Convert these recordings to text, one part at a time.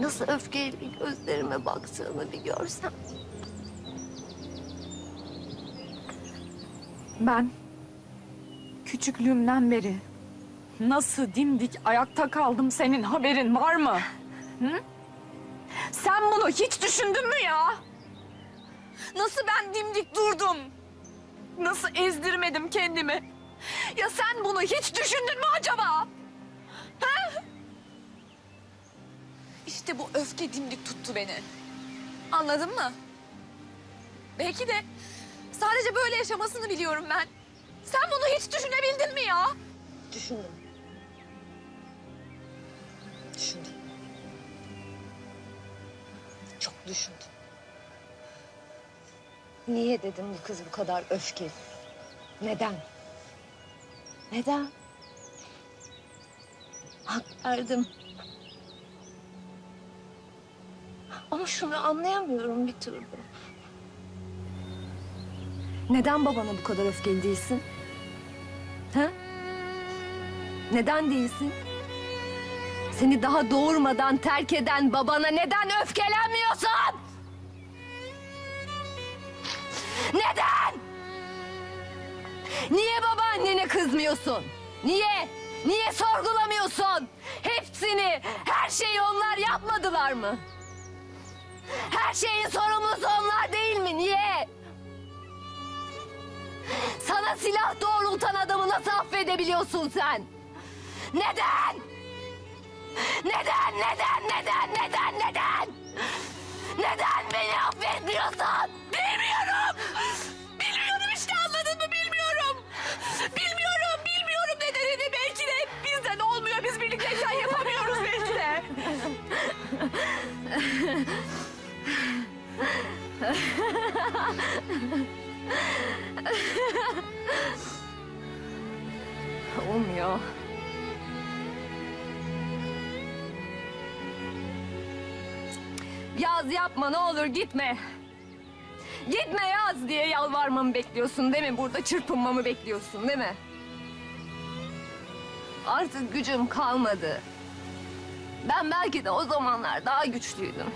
Nasıl öfkeyle gözlerime baktığını bir görsen. Ben küçüklüğümden beri nasıl dimdik ayakta kaldım senin haberin var mı? Hı? Sen bunu hiç düşündün mü ya? Nasıl ben dimdik durdum? Nasıl ezdirmedim kendimi? Ya sen bunu hiç düşündün mü acaba? İşte bu öfke dimdik tuttu beni. Anladın mı? Belki de sadece böyle yaşamasını biliyorum ben. Sen bunu hiç düşünebildin mi ya? Düşündüm. Düşündüm. Çok düşündüm. Niye dedim bu kız bu kadar öfkeli? Neden? Neden? Hak verdim. Ama şunu anlayamıyorum bir türlü. Neden babana bu kadar öfkeli değilsin? Ha? Neden değilsin? Seni daha doğurmadan terk eden babana neden öfkelenmiyorsun? Neden? Niye babaannene kızmıyorsun? Niye? Niye sorgulamıyorsun? Hepsini, her şeyi onlar yapmadılar mı? Her şeyin sorumlusu onlar değil mi? Niye? Sana silah doğrultan adamı nasıl affedebiliyorsun sen? Neden? Neden, neden, neden, neden, neden? Neden beni affetmiyorsun? Bilmiyorum. Bilmiyorum işte anladın mı? Bilmiyorum. Bilmiyorum, bilmiyorum nedenini. Belki de bizden olmuyor. Biz birlikteyken yapamıyoruz belki de. Olmuyor. Yaz yapma ne olur gitme. Gitme yaz diye yalvarmamı bekliyorsun değil mi? Burada çırpınmamı bekliyorsun değil mi? Artık gücüm kalmadı. Ben belki de o zamanlar daha güçlüydüm.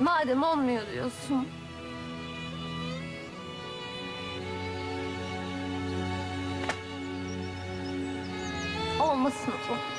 Madem olmuyor diyorsun. Olmasın o.